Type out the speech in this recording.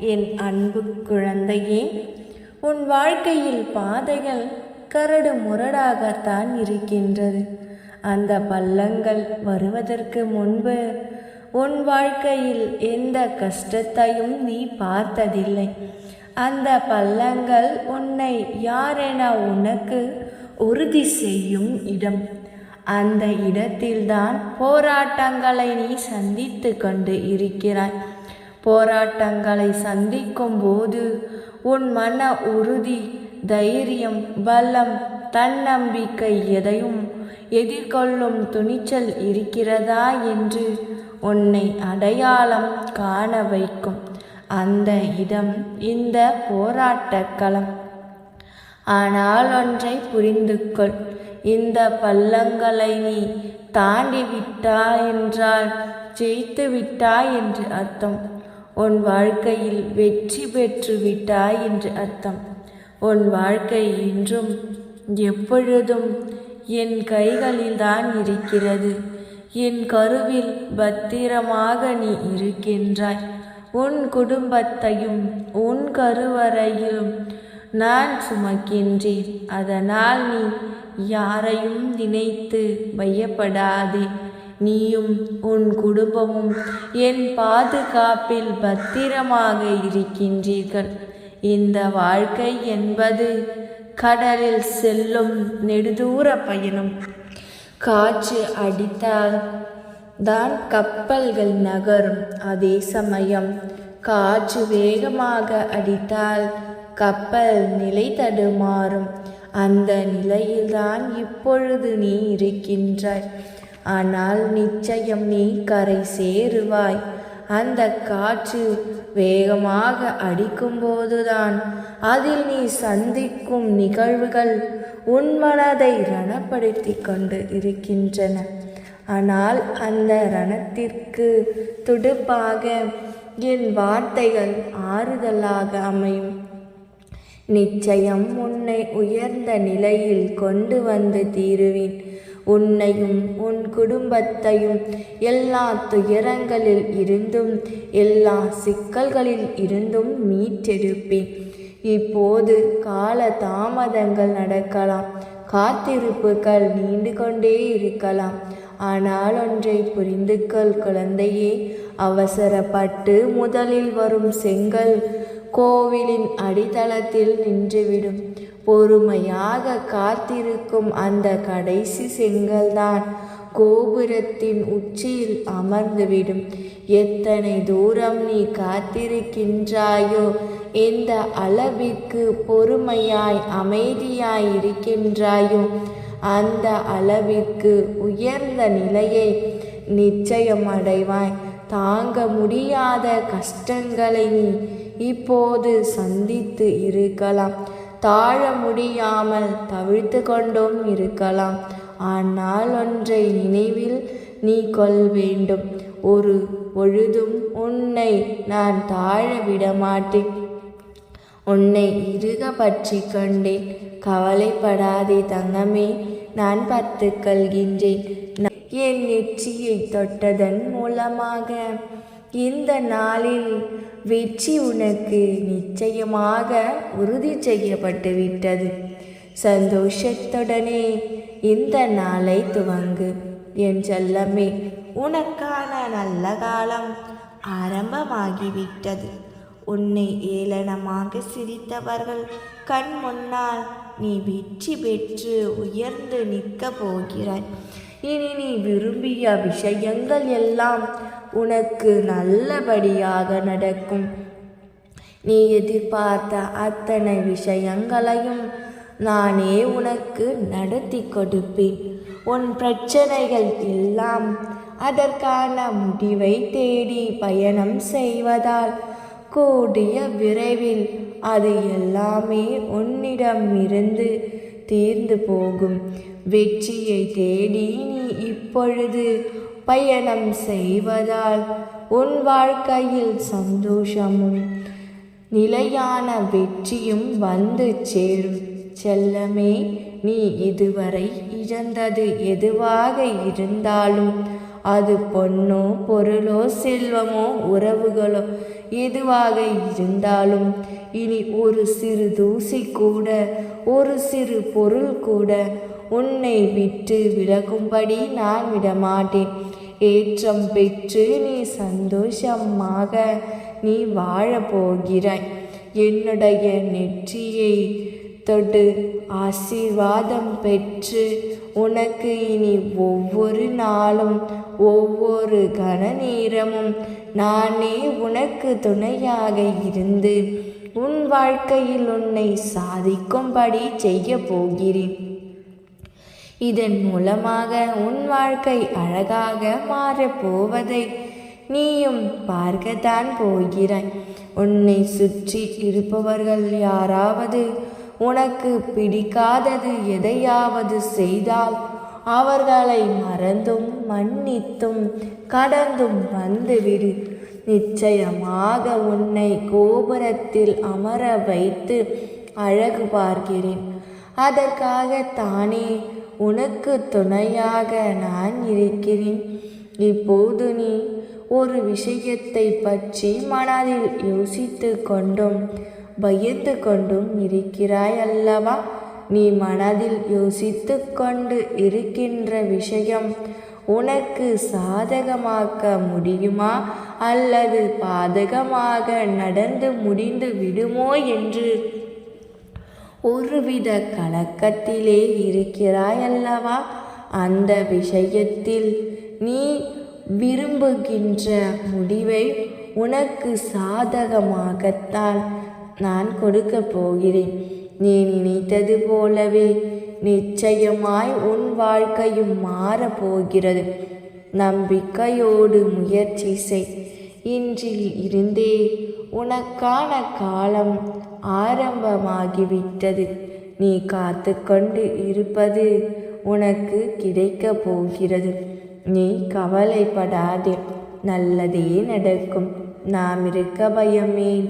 என் அன்பு குழந்தையே உன் வாழ்க்கையில் பாதைகள் கரடு முரடாகத்தான் இருக்கின்றது. அந்த பள்ளங்கள் வருவதற்கு முன்பு உன் வாழ்க்கையில் எந்த கஷ்டத்தையும் நீ பார்த்ததில்லை. அந்த பள்ளங்கள் உன்னை யாரென உனக்கு உறுதி செய்யும் இடம். அந்த இடத்தில்தான் போராட்டங்களை நீ சந்தித்து கொண்டு இருக்கிறாய். போராட்டங்களை சந்திக்கும் போது உன் மன உறுதி தைரியம் பலம் தன்னம்பிக்கை எதையும் எதிர்கொள்ளும் துணிச்சல் இருக்கிறதா என்று உன்னை அடையாளம் காண வைக்கும் அந்த இடம் இந்த போராட்டக்களம் ஆனால் ஒன்றை புரிந்து கொள் இந்த பள்ளங்களை நீ தாண்டி விட்டாய் என்றால் ஜெயித்து விட்டாய் என்று அர்த்தம். உன் வாழ்க்கையில் வெற்றி பெற்று விட்டாய் என்று அர்த்தம். உன் வாழ்க்கை இன்றும் எப்பொழுதும் என் கைகளில்தான் இருக்கிறது. என் கருவில் பத்திரமாக நீ இருக்கின்றாய். உன் குடும்பத்தையும் உன் கருவறையிலும் நான் சுமக்கின்றேன். அதனால் நீ யாரையும் நினைத்து பயப்படாதே. நீயும் உன் குடும்பமும் என் பாதுகாப்பில் பத்திரமாக இருக்கின்றீர்கள். இந்த வாழ்க்கை என்பது கடலில் செல்லும் நெடுதூர பயணம். காற்று அடித்தால் தான் கப்பல்கள் நகரும். அதே சமயம் காற்று வேகமாக அடித்தால் கப்பல் நிலை தடுமாறும். அந்த நிலையில்தான் இப்பொழுது நீ இருக்கின்றாய். ஆனால் நிச்சயம் நீ கரை சேருவாய். அந்த காற்று வேகமாக அடிக்கும்போதுதான் அதில் நீ சந்திக்கும் நிகழ்வுகள் உன் மனதை ரணப்படுத்தி கொண்டு இருக்கின்றன. ஆனால் அந்த ரணத்திற்கு துடுப்பாக என் வார்த்தைகள் ஆறுதலாக அமையும். நிச்சயம் உன்னை உயர்ந்த நிலையில் கொண்டு வந்து தீருவேன். உன்னையும் உன் குடும்பத்தையும் எல்லா துயரங்களில் இருந்தும் எல்லா சிக்கல்களில் இருந்தும் மீட்டெடுப்பேன். இப்போது கால தாமதங்கள் நடக்கலாம் காத்திருப்புகள் நீண்டு கொண்டே இருக்கலாம். ஆனால் ஒன்றை புரிந்து கொள் குழந்தையே அவசரப்பட்டு முதலில் வரும் செங்கல் கோவிலின் அடித்தளத்தில் நின்றுவிடும். பொறுமையாக காத்திருக்கும் அந்த கடைசி செங்கல்தான் கோபுரத்தின் உச்சியில் அமர்ந்துவிடும். எத்தனை தூரம் நீ காத்திருக்கின்றாயோ எந்த அளவிற்கு பொறுமையாய் அமைதியாய் இருக்கின்றாயோ அந்த அளவிற்கு உயர்ந்த நிலையை நிச்சயம் அடைவாய் தாங்க முடியாத கஷ்டங்களை நீ இப்போது சந்தித்து இருக்கலாம். தாழ முடியாமல் தவிழ்த்து கொண்டும் இருக்கலாம். ஆனால் ஒன்றை நினைவில் நீ கொள் வேண்டும். ஒரு பொழுதும் உன்னை நான் தாழ விடமாட்டேன். உன்னை இறுக பற்றி கொண்டேன். கவலைப்படாதே தங்கமே நான் பார்த்து கொள்கின்றேன். என் நெற்றியை தொட்டதன் மூலமாக இந்த நாளில் வெற்றி உனக்கு நிச்சயமாக உறுதி செய்யப்பட்டு விட்டது. சந்தோஷத்துடனே இந்த நாளை துவங்கு. என் செல்லமே உனக்கான நல்ல காலம் ஆரம்பமாகிவிட்டது. உன்னை ஏளனமாக சிரித்தவர்கள் கண் முன்னால் நீ வெற்றி பெற்று உயர்ந்து நிற்கப் போகிறாய். இனி நீ விரும்பிய விஷயங்கள் எல்லாம் உனக்கு நல்லபடியாக நடக்கும். நீ எதிர்பார்த்த அத்தனை விஷயங்களையும் நானே உனக்கு நடத்தி கொடுப்பேன். உன் பிரச்சனைகள் எல்லாம் அதற்கான முடிவை தேடி பயணம் செய்வதால் கூடிய விரைவில் அது எல்லாமே உன்னிடம் இருந்து தீர்ந்து போகும். வெற்றியை தேடி நீ இப்பொழுது பயணம் செய்வதால் உன் வாழ்க்கையில் சந்தோஷமும் நிலையான வெற்றியும் வந்து சேரும். செல்லமே நீ இதுவரை இழந்தது எதுவாக இருந்தாலும் அது பொண்ணோ பொருளோ செல்வமோ உறவுகளோ எதுவாக இருந்தாலும் இனி ஒரு சிறு தூசி கூட ஒரு சிறு பொருள் கூட உன்னை விட்டு விலகும்படி நான் விடமாட்டேன். ஏற்றம் பெற்று நீ சந்தோஷமாக நீ வாழப் போகிறாய் என்னுடைய நெற்றியை தொட்டு ஆசீர்வாதம் பெற்று உனக்கு இனி ஒவ்வொரு நாளும் ஒவ்வொரு கன நேரமும் நானே உனக்கு துணையாக இருந்து உன் வாழ்க்கையில் உன்னை சாதிக்கும்படி செய்ய போகிறேன். இதன் மூலமாக உன் வாழ்க்கை அழகாக மாறப் போவதை நீயும் பார்க்கத்தான் போகிறாய். உன்னை சுற்றி இருப்பவர்கள் யாராவது உனக்கு பிடிக்காதது எதையாவது செய்தால் அவர்களை மறந்தும் மன்னித்தும் கடந்தும் வந்துவிடு. நிச்சயமாக உன்னை கோபுரத்தில் அமர வைத்து அழகு பார்க்கிறேன். அதற்காக தானே உனக்கு துணையாக நான் இருக்கிறேன். இப்போது நீ ஒரு விஷயத்தை பற்றி மனதில் யோசித்து கொண்டும் பயந்து கொண்டும் இருக்கிறாய் அல்லவா? நீ மனதில் யோசித்து கொண்டு இருக்கின்ற விஷயம் உனக்கு சாதகமாக்க முடியுமா? அல்லது பாதகமாக நடந்து முடிந்து விடுமோ என்று ஒருவித கலக்கத்திலே இருக்கிறாய் அல்லவா அந்த விஷயத்தில் நீ விரும்புகின்ற முடிவை உனக்கு சாதகமாகத்தான் நான் கொடுக்க போகிறேன். நீ நினைத்தது போலவே நிச்சயமாய் உன் வாழ்க்கையும் மாறப்போகிறது நம்பிக்கையோடு முயற்சி செய். இன்றில் இருந்தே உனக்கான காலம் ஆரம்பமாகிவிட்டது. நீ காத்து கொண்டு இருப்பது உனக்கு கிடைக்கப் போகிறது. நீ கவலைப்படாதே. நல்லதே நடக்கும். நாம் இருக்க பயமே.